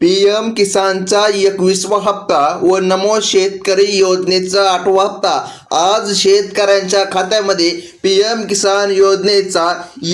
P M किसानचा एकवीसवा हप्ता व नमो शेतकरी योजनेचा आठवा हप्ता. आज शेतकऱ्यांच्या खात्यामध्ये पी एम किसान योजनेचा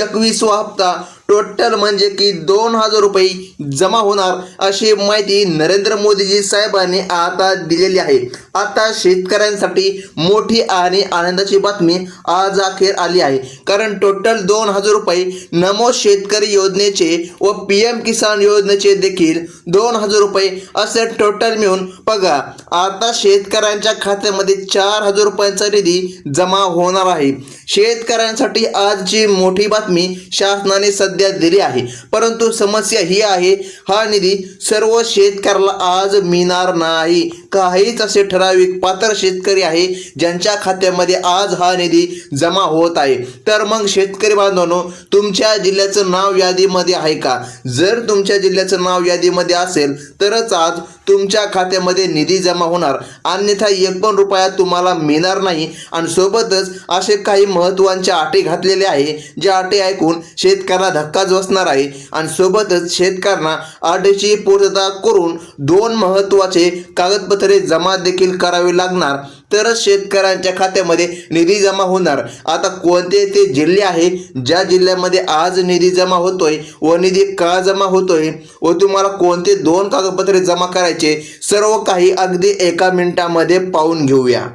एकवीसवा हप्ता. टोटल म्हणजे की दोन हजार रुपये जमा होणार अशी माहिती नरेंद्र मोदीजी साहेबांनी आता दिलेली आहे. आता शेतकऱ्यांसाठी मोठी आणि आनंदाची बातमी आज अखेर आली आहे. कारण टोटल दोन हजार रुपये नमो शेतकरी योजनेचे व पी एम किसान योजनेचे देखील दोन हजार रुपये असे टोटल मिळून बघा. आता शेतकऱ्यांच्या खात्यामध्ये चार हजार रुपयांचा निधी जमा होणार आहे. शेतकऱ्यांसाठी आजची मोठी बातमी शासनाने सध्या दिली आहे. परंतु समस्या ही आहे हा निधी सर्व शेतकऱ्याला आज मिळणार नाही. काहीच असे ठर ठराविक पात्र शेतकरी आहे ज्यांच्या खात्यामध्ये आज हा निधी जमा होत आहे. तर मग शेतकरी बांधवांनो तुमच्या जिल्ह्याचं नाव यादीमध्ये आहे का? जर तुमच्या जिल्ह्याचं नाव यादीमध्ये असेल तरच आज तुमच्या खात्यामध्ये निधी जमा होणार. अन्यथा एक पण रुपया तुम्हाला मिळणार नाही. आणि सोबतच असे काही महत्त्वाच्या अटी घातलेले आहे ज्या अटी ऐकून शेतकऱ्याला धक्काच बसणार आहे. आणि सोबतच शेतकऱ्यांना अटीची पूर्तता करून दोन महत्त्वाचे कागदपत्रे जमा देखील करावी लागणार. तरच शेतकऱ्यांच्या खात्यामध्ये निधी जमा होणार. आता कोणते ते जिल्हे आहे? ज्या जिल्ह्यामध्ये आज निधी जमा होतोय व निधी का जमा होतोय? व तुम्हाला कोणते दोन कागदपत्रे जमा करायचे? सर्व काही अगदी एका मिनिटामध्ये पाहून घेऊया.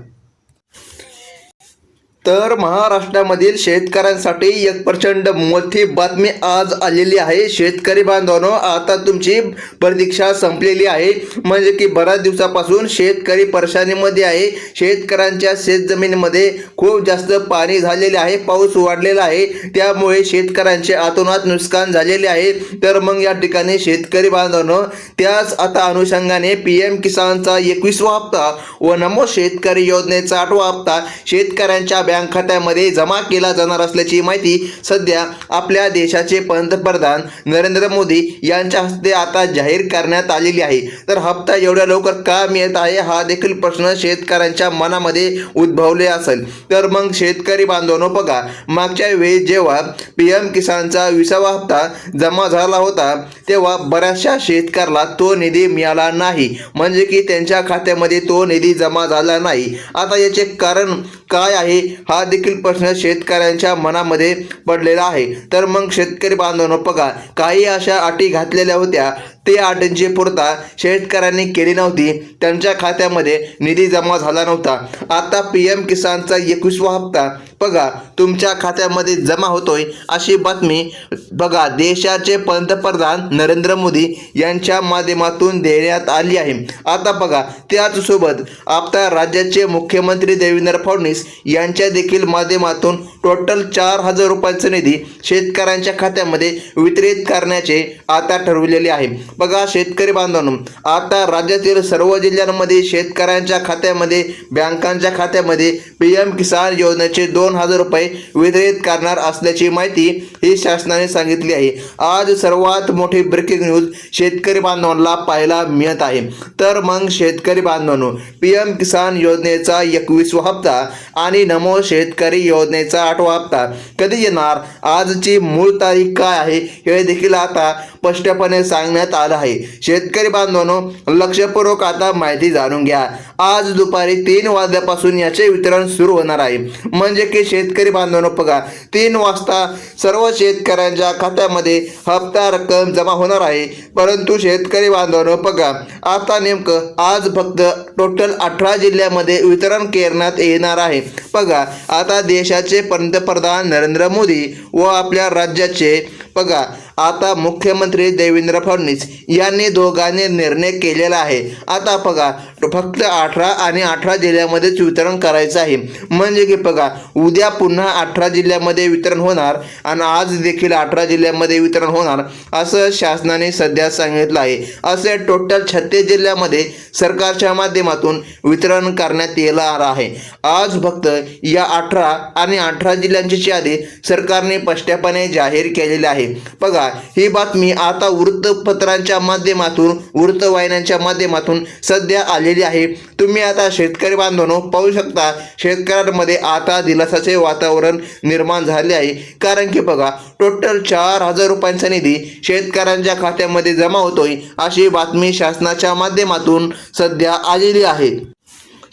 तर महाराष्ट्रामधील शेतकऱ्यांसाठी एक प्रचंड मोठी बातमी आज आलेली आहे. शेतकरी बांधवांनो आता तुमची प्रतीक्षा संपलेली आहे. म्हणजे की बऱ्याच दिवसापासून शेतकरी परेशानीमध्ये आहे. शेतकऱ्यांच्या शेतजमिनीमध्ये खूप जास्त पाणी झालेले आहे. पाऊस वाढलेला आहे. त्यामुळे शेतकऱ्यांचे आतोनात नुकसान झालेले आहे. तर मग या ठिकाणी शेतकरी बांधवांनो त्याच आता अनुषंगाने पी एम किसानचा एकवीसवा हप्ता व नमो शेतकरी योजनेचा आठवा हप्ता शेतकऱ्यांच्या बँक खात्यामध्ये जमा केला जाणार असल्याची माहिती सध्या आपल्या देशाचे पंतप्रधान नरेंद्र मोदी यांच्या हस्ते आता जाहीर करण्यात आलेली आहे. तर हप्ता एवढ्या लवकर का मिळत आहे हा देखील प्रश्न शेतकऱ्यांच्या मनामध्ये उद्भवले असेल. तर मग शेतकरी बांधवांनो बघा मागच्या वेळी जेव्हा पी एम किसानचा विसावा हप्ता जमा झाला होता तेव्हा बऱ्याचशा शेतकऱ्याला तो निधी मिळाला नाही. म्हणजे की त्यांच्या खात्यामध्ये तो निधी जमा झाला नाही. आता याचे कारण काय आहे? हा देखील प्रश्न शेतकऱ्यांच्या मनामध्ये पडलेला आहे. तर मग शेतकरी बांधवांनो बघा काही अशा अटी घातलेल्या होत्या. ते अटींची पुरता शेतकऱ्यांनी केली नव्हती. त्यांच्या खात्यामध्ये निधी जमा झाला नव्हता. आता पी एम किसानचा एकवीसवा हप्ता बघा तुमच्या खात्यामध्ये जमा होतोय अशी बातमी बघा देशाचे पंतप्रधान नरेंद्र मोदी यांच्या माध्यमातून देण्यात आली आहे. आता बघा त्याचसोबत आता राज्याचे मुख्यमंत्री देवेंद्र फडणवीस यांच्या देखील माध्यमातून टोटल चार हजार रुपयांचा निधी शेतकऱ्यांच्या खात्यामध्ये वितरित करण्याचे आता ठरवलेले आहे. बघा शेतकरी बांधवांनो आता राज्यातील सर्व जिल्ह्यांमध्ये शेतकऱ्यांच्या खात्यामध्ये बँकांच्या खात्यामध्ये पी एम किसान योजनेचे दोन हजार रुपये वितरित करणार असल्याची माहिती ही शासनाने सांगितली आहे. आज सर्वात मोठी ब्रेकिंग न्यूज शेतकरी बांधवांना पाहायला मिळत आहे. तर मग शेतकरी बांधवांनो पी एम किसान योजनेचा एकवीसवा हप्ता आणि नमो शेतकरी योजनेचा आठवा हप्ता कधी येणार? आजची मूळ तारीख काय आहे? हे देखील आता स्पष्टपणे सांगण्यात आलं आहे. शेतकरी बांधवांनो लक्षपूर्वक आता माहिती जाणून घ्या. आज दुपारी तीन वाजल्यापासून याचे वितरण सुरू होणार आहे. म्हणजे की शेतकरी बांधवांनो बघा तीन वाजता सर्व शेतकऱ्यांच्या खात्यामध्ये हप्ता रक्कम जमा होणार आहे. परंतु शेतकरी बांधवांनो बघा आता नेमकं आज फक्त टोटल अठरा जिल्ह्यामध्ये वितरण करण्यात येणार आहे. बघा आता देशाचे पंतप्रधान नरेंद्र मोदी व आपल्या राज्याचे बघा आता मुख्यमंत्री देवेंद्र फडणवीस यांनी दोघांनी निर्णय केलेला आहे. आता बघा फक्त अठरा आणि अठरा जिल्ह्यामध्येच वितरण करायचं आहे. म्हणजे की बघा उद्या पुन्हा अठरा जिल्ह्यामध्ये वितरण होणार आणि आज देखील अठरा जिल्ह्यामध्ये वितरण होणार असं शासनाने सध्या सांगितलं आहे. असे टोटल छत्तीस जिल्ह्यामध्ये सरकारच्या माध्यमातून वितरण करण्यात येणार आहे. आज फक्त या अठरा आणि अठरा जिल्ह्यांची यादी सरकारने स्पष्टपणे जाहीर केलेली आहे. आहे बघा ही बातमी आता वृत्तपत्रांच्या माध्यमातून वृत्तवाहिन्यांच्या माध्यमातून सध्या आलेली आहे. तुम्ही आता शेतकरी बांधवांनो पाहू शकता शेतकऱ्यांमध्ये आता दिलासाचे वातावरण निर्माण झाले आहे. कारण की बघा टोटल चार हजार रुपयांचा निधी शेतकऱ्यांच्या खात्यामध्ये जमा होतोय अशी बातमी शासनाच्या माध्यमातून सध्या आलेली आहे.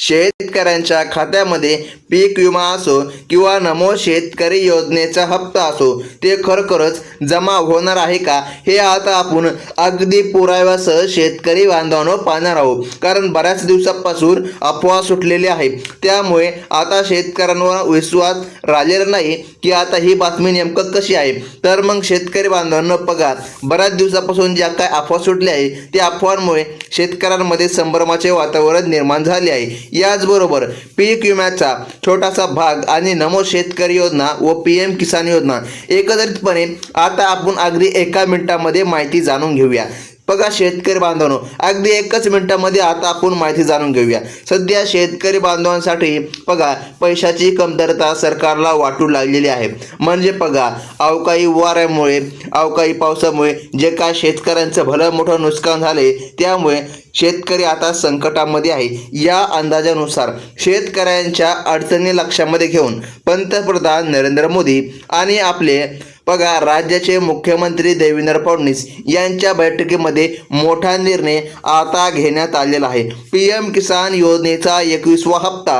शेतकऱ्यांच्या खात्यामध्ये पीक विमा असो किंवा नमो शेतकरी योजनेचा हप्ता असो ते खरोखरच जमा होणार आहे का? हे आता आपण अगदी पुराव्यासह शेतकरी बांधवांनो पाहणार आहोत. कारण बऱ्याच दिवसापासून अफवा सुटलेली आहे. त्यामुळे आता शेतकऱ्यांवर विश्वास राहिलेला नाही की आता ही बातमी नेमकं कशी आहे. तर मग शेतकरी बांधवांनो पगार बऱ्याच दिवसापासून ज्या काय अफवा सुटल्या आहे त्या अफवांमुळे शेतकऱ्यांमध्ये संभ्रमाचे वातावरण निर्माण झाले आहे. याचबरोबर पीक विम्याचा छोटासा भाग आणि नमो शेतकरी योजना व पी एम किसान योजना एकत्रितपणे आता आपण अगदी एका मिनिटामध्ये माहिती जाणून घेऊया. बघा शेतकरी बांधवांनो अगदी एकच मिनिटामध्ये आता आपण माहिती जाणून घेऊया. सध्या शेतकरी बांधवांसाठी बघा पैशाची कमतरता सरकारला वाटू लागलेली आहे. म्हणजे बघा अवकाळी वाऱ्यामुळे अवकाळी पावसामुळे जे काय शेतकऱ्यांचं भलं मोठं नुकसान झाले त्यामुळे शेतकरी आता संकटामध्ये आहे. या अंदाजानुसार शेतकऱ्यांच्या अडचणी लक्षामध्ये घेऊन पंतप्रधान नरेंद्र मोदी आणि आपले बघा राज्याचे मुख्यमंत्री देवेंद्र फडणवीस यांच्या बैठकीमध्ये मोठा निर्णय आता घेण्यात आलेला आहे. पी एम किसान योजनेचा एकवीसवा हप्ता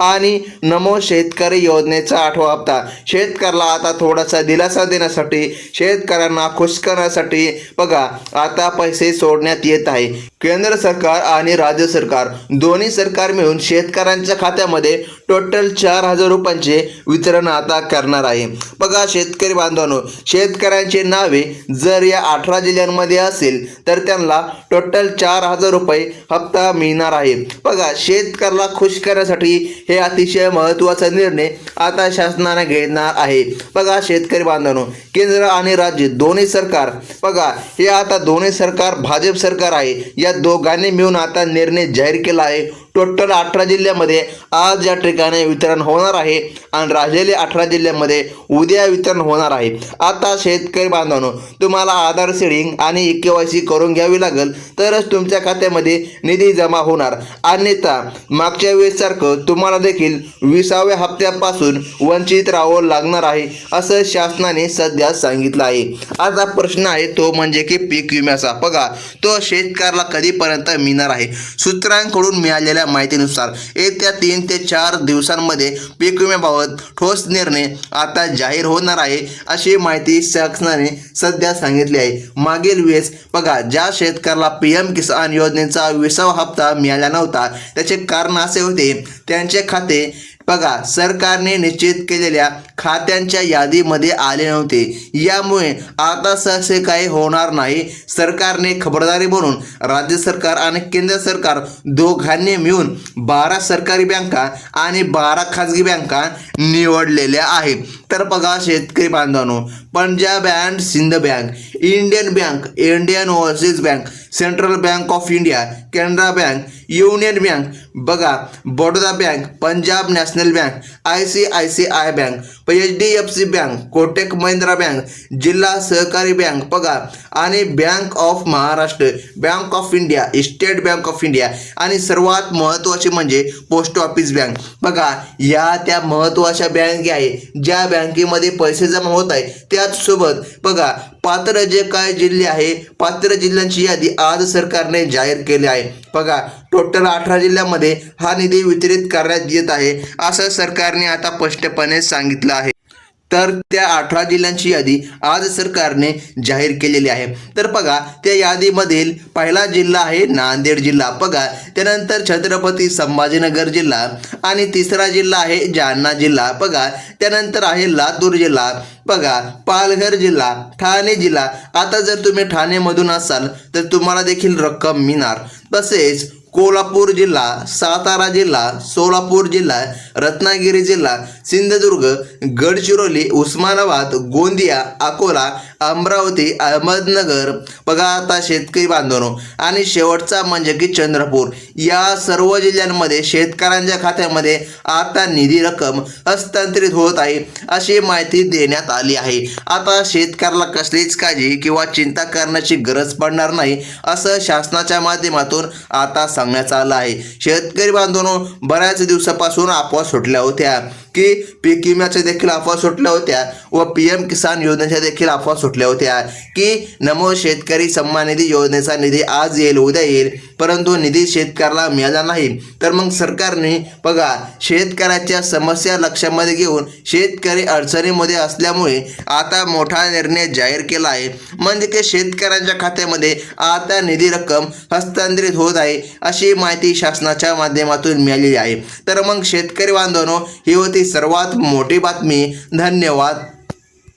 आणि नमो शेतकरी योजनेचा आठवा हप्ता. शेतकऱ्याला आता थोडासा दिलासा देण्यासाठी शेतकऱ्यांना खुश करण्यासाठी बघा आता पैसे सोडण्यात येत आहे. केंद्र सरकार आणि राज्य सरकार दोन्ही सरकार मिळून शेतकऱ्यांच्या खात्यामध्ये टोटल चार हजार रुपयांचे वितरण आता करणार आहे. बघा शेतकरी बांधव मित्रांनो शेतकऱ्यांचे नावे जर या अठरा जिल्ह्यांमध्ये असेल तर त्यांना टोटल चार हजार रुपये हप्ता मिळणार आहे. बघा शेतकऱ्याला खुश करण्यासाठी हे अतिशय महत्त्वाचा निर्णय आता शासनाने घेणार आहे. बघा शेतकरी बांधवांनो केंद्र आणि राज्य दोन्ही सरकार बघा हे आता दोन्ही सरकार भाजप सरकार आहे. या दोघांनी मिळून आता निर्णय जाहीर केला आहे. टोटल अठरा जिल्ह्यामध्ये आज या ठिकाणी वितरण होणार आहे आणि राहिलेले अठरा जिल्ह्यामध्ये उद्या वितरण होणार आहे. आता शेतकरी बांधवांनो तुम्हाला आधार सेडिंग आणि ई के वाय सी करून घ्यावी लागेल तरच तुमच्या खात्यामध्ये निधी जमा होणार. अन्यथा मागच्या वेळेसारखं तुम्हाला देखील विसाव्या हप्त्यापासून वंचित राहावं लागणार आहे असं शासनाने सध्या सांगितलं आहे. आता प्रश्न आहे तो म्हणजे की पीक विम्याचा. बघा तो शेतकऱ्याला कधीपर्यंत मिळणार आहे? सूत्रांकडून मिळालेल्या माहितीनुसार येत्या तीन ते चार दिवसांमध्ये पीक विम्याबाबत ठोस निर्णय आता जाहीर होणार आहे अशी माहिती शासनाने सध्या सांगितली आहे. मागील वेळेस बघा ज्या शेतकऱ्याला पी एम किसान योजनेचा विसावा हप्ता मिळाला नव्हता त्याचे कारण असे होते त्यांचे खाते बघा सरकारने निश्चित केलेल्या खात्यांच्या यादीमध्ये आले नव्हते. यामुळे आता सहसे काही होणार नाही. सरकारने खबरदारी म्हणून राज्य सरकार आणि केंद्र सरकार दोघांनी मिळून बारा सरकारी बँका आणि बारा खाजगी बँका निवडलेल्या आहेत. तर बघा शेतकरी बांधवांनो Punjab and Sind bank Indian bank Indian overseas bank central bank of India Canara bank union bank बघा Baroda bank Punjab national bank I C I C I bank H D F C bank Kotak Mahindra bank जिल्हा सहकारी बँक बघा आणि bank of Maharashtra bank of India state bank of India आणि सर्वात महत्त्वाचे म्हणजे पोस्ट ऑफिस बँक बघा या त्या महत्त्वाच्या बँक आहे ज्या बँकेमध्ये पैसे जमा होत आहे त्याचसोबत बघा पात्र जे काय जिल्हे आहे पात्र जिल्ह्यांची यादी आज सरकारने जाहीर केली आहे. बघा टोटल अठरा जिल्ह्यामध्ये हा निधी वितरित करण्यात येत आहे असं सरकारने आता स्पष्टपणे सांगितलं आहे. तर त्या अठरा जिल्ह्यांची यादी आज सरकारने जाहीर केलेली आहे. तर बघा त्या यादीमधील पहिला जिल्हा आहे नांदेड जिल्हा. बघा त्यानंतर छत्रपती संभाजीनगर जिल्हा आणि तिसरा जिल्हा आहे जालना जिल्हा. बघा त्यानंतर आहे लातूर जिल्हा. बघा पालघर जिल्हा ठाणे जिल्हा. आता जर तुम्ही ठाणेमधून असाल तर तुम्हाला देखील रक्कम मिळणार. तसेच कोल्हापूर जिल्हा सातारा जिल्हा सोलापूर जिल्हा रत्नागिरी जिल्हा सिंधुदुर्ग गडचिरोली उस्मानाबाद गोंदिया अकोला अमरावती अहमदनगर. बघा आता शेतकरी बांधवनो आणि शेवटचा म्हणजे की चंद्रपूर. या सर्व जिल्ह्यांमध्ये शेतकऱ्यांच्या खात्यामध्ये आता निधी रक्कम हस्तांतरित होत आहे अशी माहिती देण्यात आली आहे. आता शेतकऱ्याला कसलीच काळजी किंवा चिंता करण्याची गरज पडणार नाही असं शासनाच्या माध्यमातून आता सांग सांगण्यात आलं आहे. शेतकरी बांधवांनो बऱ्याच दिवसापासून अफवा सुटल्या होत्या. की पीक विम्याच्या देखील अफवा सुटल्या होत्या व पी एम किसान योजनेच्या देखील अफवा सुटल्या होत्या. की नमो शेतकरी सन्मान निधी योजनेचा निधी आज येईल उद्या येईल परंतु निधी शेतकऱ्याला मिळाला नाही. तर मग सरकारने बघा शेतकऱ्याच्या समस्या लक्षामध्ये घेऊन शेतकरी अडचणीमध्ये असल्यामुळे आता मोठा निर्णय जाहीर केला आहे. म्हणजे की शेतकऱ्यांच्या खात्यामध्ये आता निधी रक्कम हस्तांतरित होत आहे अशी माहिती शासनाच्या माध्यमातून मिळालेली आहे. तर मग शेतकरी बांधवांनो ही होती सर्वात मोठी बातमी. धन्यवाद.